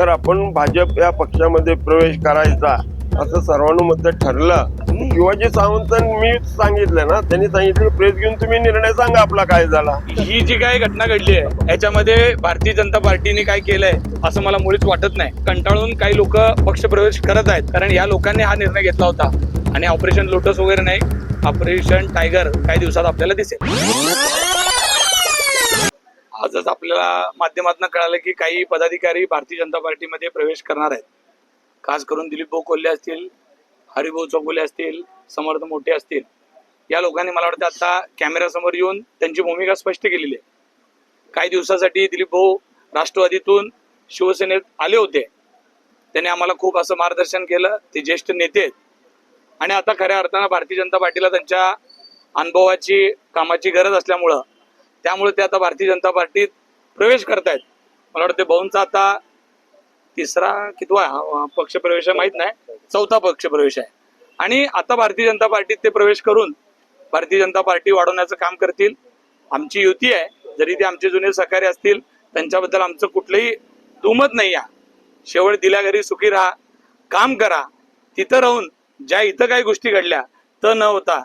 तर आपण भाजप या पक्षामध्ये प्रवेश करायचा असं सर्वानुमत ठरलं शिवाजी सावंत मी सांगितलं ना त्यांनी सांगितलं प्रेस घेऊन तुम्ही निर्णय सांगा आपला काय झाला. ही जी काय घटना घडली आहे याच्यामध्ये भारतीय जनता पार्टीने काय केलंय असं मला मुळीच वाटत नाही. कंटाळून काही लोक पक्षप्रवेश करत आहेत कारण या लोकांनी हा निर्णय घेतला होता. आणि ऑपरेशन लोटस वगैरे नाही ऑपरेशन टायगर काही दिवसात आपल्याला दिसेल. आजच आपल्याला माध्यमातून कळालं की काही पदाधिकारी भारतीय जनता पार्टीमध्ये प्रवेश करणार आहेत. खास करून दिलीप भाऊ कोल्हे असतील हरिभाऊ चौगुले असतील समर्थ मोठे असतील. या लोकांनी मला वाटतं आता कॅमेऱ्यासमोर येऊन त्यांची भूमिका स्पष्ट केलेली आहे. काही दिवसासाठी दिलीप भाऊ राष्ट्रवादीतून शिवसेनेत आले होते. त्यांनी आम्हाला खूप असं मार्गदर्शन केलं. ते ज्येष्ठ नेते आहेत. आणि आता खऱ्या अर्थानं भारतीय जनता पार्टीला त्यांच्या अनुभवाची कामाची गरज असल्यामुळं त्यामुळे ते आता भारतीय जनता पार्टीत प्रवेश करतायत. मला वाटतं भाऊंचा आता तिसरा कितवा पक्षप्रवेश आहे माहीत नाही. चौथा पक्षप्रवेश आहे. आणि आता भारतीय जनता पार्टीत ते प्रवेश करून भारतीय जनता पार्टी वाढवण्याचं काम करतील. आमची युती आहे. जरी ते आमचे जुने सहकारी असतील त्यांच्याबद्दल आमचं कुठलंही दुमत नाही आहे. शेवट दिल्या घरी सुखी राहा काम करा. तिथं राहून ज्या इथं काही गोष्टी घडल्या तर न होता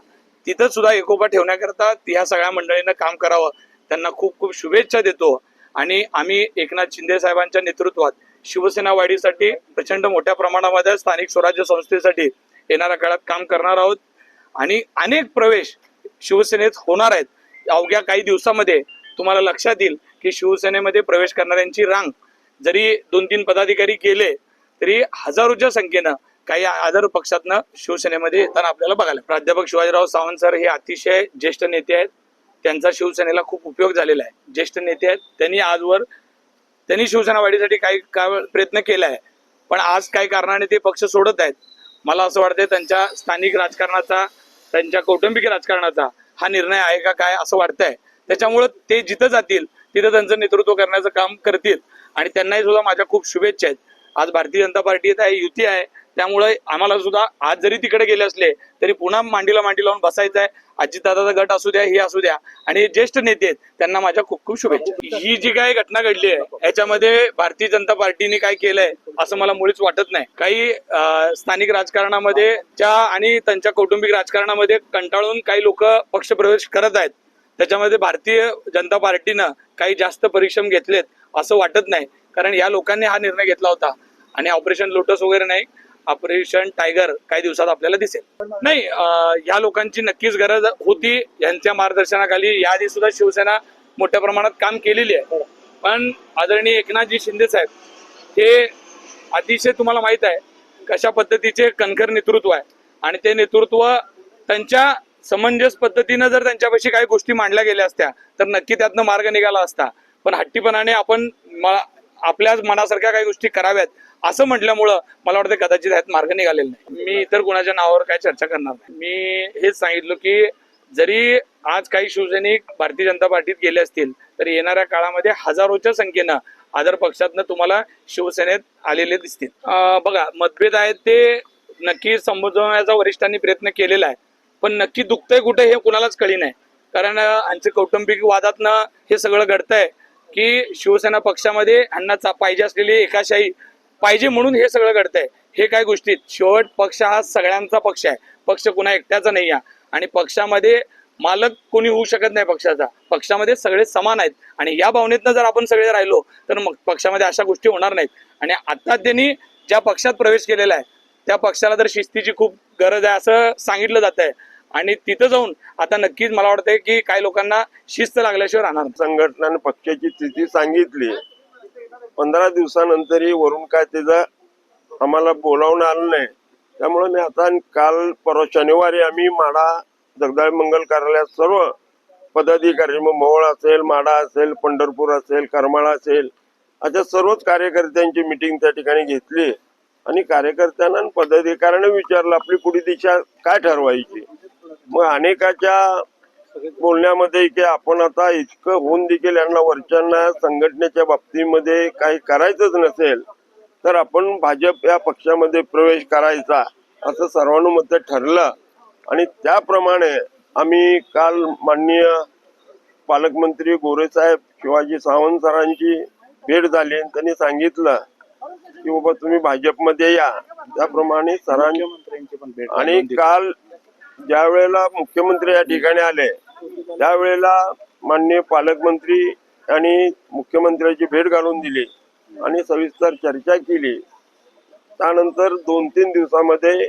तिथं सुद्धा एकोपा ठेवण्याकरता ह्या सगळ्या मंडळींना काम करावं. त्यांना खूप खूप शुभेच्छा देतो. आणि आम्ही एकनाथ शिंदे साहेबांच्या नेतृत्वात शिवसेना वाढीसाठी प्रचंड मोठ्या प्रमाणामध्ये स्थानिक स्वराज्य संस्थेसाठी येणाऱ्या काळात काम करणार आहोत. आणि अनेक प्रवेश शिवसेनेत होणार आहेत. अवघ्या काही दिवसामध्ये तुम्हाला लक्षात येईल की शिवसेनेमध्ये प्रवेश करणाऱ्यांची रांग जरी दोन तीन पदाधिकारी गेले तरी हजारोच्या संख्येनं काही आधार पक्षातनं शिवसेनेमध्ये येताना आपल्याला बघायला प्राध्यापक शिवाजीराव सावंत सर हे अतिशय ज्येष्ठ नेते आहेत. त्यांचा शिवसेनेला खूप उपयोग झालेला आहे. ज्येष्ठ नेते आहेत. त्यांनी आजवर त्यांनी शिवसेना वाढीसाठी काही का- प्रयत्न केला आहे. पण आज काही कारणाने ते पक्ष सोडत आहेत. मला असं वाटतंय त्यांच्या स्थानिक राजकारणाचा त्यांच्या कौटुंबिक राजकारणाचा हा निर्णय आहे का काय असं वाटतंय. त्याच्यामुळं ते जिथं जातील तिथं त्यांचं नेतृत्व करण्याचं काम करतील. आणि त्यांनाही सुद्धा माझ्या खूप शुभेच्छा आहेत. आज भारतीय जनता पार्टी आहे युती आहे. त्यामुळे आम्हाला सुद्धा आज जरी तिकडे गेले असले तरी पुन्हा मांडीला मांडी लावून बसायचं आहे. अजितदादाचा गट असू द्या हे असू द्या. आणि ज्येष्ठ नेते आहेत त्यांना माझ्या खूप खूप शुभेच्छा. ही जी काही घटना घडली आहे याच्यामध्ये भारतीय जनता पार्टीने काय केलंय असं मला मुळीच वाटत नाही. काही स्थानिक राजकारणामध्ये ज्या आणि त्यांच्या कौटुंबिक राजकारणामध्ये कंटाळून काही लोक पक्षप्रवेश करत आहेत. त्याच्यामध्ये भारतीय जनता पार्टीनं काही जास्त परिश्रम घेतलेत असं वाटत नाही. कारण या लोकांनी हा निर्णय घेतला होता. आणि ऑपरेशन लोटस वगैरे नाही ऑपरेशन टायगर काही दिवसात आपल्याला दिसेल. नाही या लोकांची नक्कीच गरज होती. यांच्या मार्गदर्शनाखाली याआधी सुद्धा शिवसेना मोठ्या प्रमाणात काम केलेली आहे. पण आदरणीय एकनाथजी शिंदे साहेब हे अतिशय तुम्हाला माहीत आहे कशा पद्धतीचे कणखर नेतृत्व आहे. आणि ते नेतृत्व त्यांच्या समंजस पद्धतीनं जर त्यांच्यापाशी काही गोष्टी मांडल्या गेल्या असत्या तर नक्की त्यातनं मार्ग निघाला असता. पण हट्टीपणाने आपण आपल्याच मनासारख्या काही गोष्टी कराव्यात असं म्हटल्यामुळं मला वाटतं कदाचित ह्यात मार्ग निघालेला नाही. मी इतर कुणाच्या नावावर काय चर्चा करणार नाही. मी हेच सांगितलं की जरी आज काही शिवसैनिक भारतीय जनता पार्टीत गेले असतील तर येणाऱ्या काळामध्ये हजारोच्या संख्येनं आदर पक्षातनं तुम्हाला शिवसेनेत आलेले दिसतील. बघा मतभेद आहेत ते नक्की संबोधण्याचा वरिष्ठांनी प्रयत्न केलेला आहे पण नक्की दुखतंय कुठे हे कुणालाच कळी नाही. कारण आमचे कौटुंबिक वादातनं हे सगळं घडतंय. की शिवसेना पक्षामध्ये अण्णा चा- पाहिजे असलेली एकाशाही पाहिजे म्हणून हे सगळं घडतंय. हे काय गोष्टीत शेवट पक्ष हा सगळ्यांचा पक्ष आहे. पक्ष कुणा एकट्याचा नाही आहे. आणि पक्षामध्ये मालक कोणी होऊ शकत नाही पक्षाचा. पक्षामध्ये सगळे समान आहेत. आणि या भावनेतनं जर आपण सगळे राहिलो तर मग पक्षामध्ये अशा गोष्टी होणार नाहीत. आणि आता त्यांनी ज्या पक्षात प्रवेश केलेला आहे त्या पक्षाला तर शिस्तीची खूप गरज आहे असं सांगितलं जात आहे आणि तिथं जाऊन आता नक्कीच मला वाटतंय की काही लोकांना शिस्त लागल्याशिवाय राहणार संघटनाने पक्षाची स्थिती सांगितली. पंधरा दिवसानंतरही वरून काय त्याचं आम्हाला बोलावून आलं नाही. त्यामुळे मी आता काल परवा शनिवारी आम्ही माडा जगदाळ मंगल कार्यालयात सर्व पदाधिकारी मग मोहोळ असेल माडा असेल पंढरपूर असेल करमाळा असेल अशा सर्वच कार्यकर्त्यांची मिटिंग त्या ठिकाणी घेतली. आणि कार्यकर्त्यांना पदाधिकाऱ्यांना विचारलं आपली पुढे दिशा काय ठरवायची? मग अनेकाच्या बोलण्यामध्ये की आपण आता इतकं होऊन देखील यांना वरच्यांना संघटनेच्या बाबतीमध्ये काही करायचंच नसेल तर आपण भाजप या पक्षामध्ये प्रवेश करायचा असं सर्वानुमते ठरलं. आणि त्याप्रमाणे आम्ही काल माननीय पालकमंत्री गोरेसाहेब शिवाजी सावंत सरांची भेट झाली आणि त्यांनी सांगितलं की बाबा तुम्ही भाजपमध्ये या. त्याप्रमाणे भेट आणि काल ज्या वेळेला मुख्यमंत्री या ठिकाणी आले त्यावेळेला माननीय पालकमंत्री आणि मुख्यमंत्र्यांची भेट घालून दिली आणि सविस्तर चर्चा केली. त्यानंतर दोन तीन दिवसामध्ये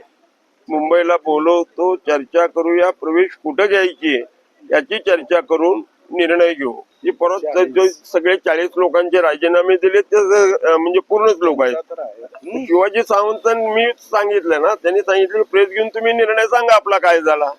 मुंबईला बोलवतो चर्चा करूया प्रवेश कुठं घ्यायची याची चर्चा करून निर्णय घेऊ. ही परत जे सगळे चाळीस लोकांचे राजीनामे दिले ते म्हणजे पूर्णच लोक आहेत. शिवाजी सावंत मी सांगितलं ना त्यांनी सांगितलं प्रेस घेऊन तुम्ही निर्णय सांगा आपला काय झाला.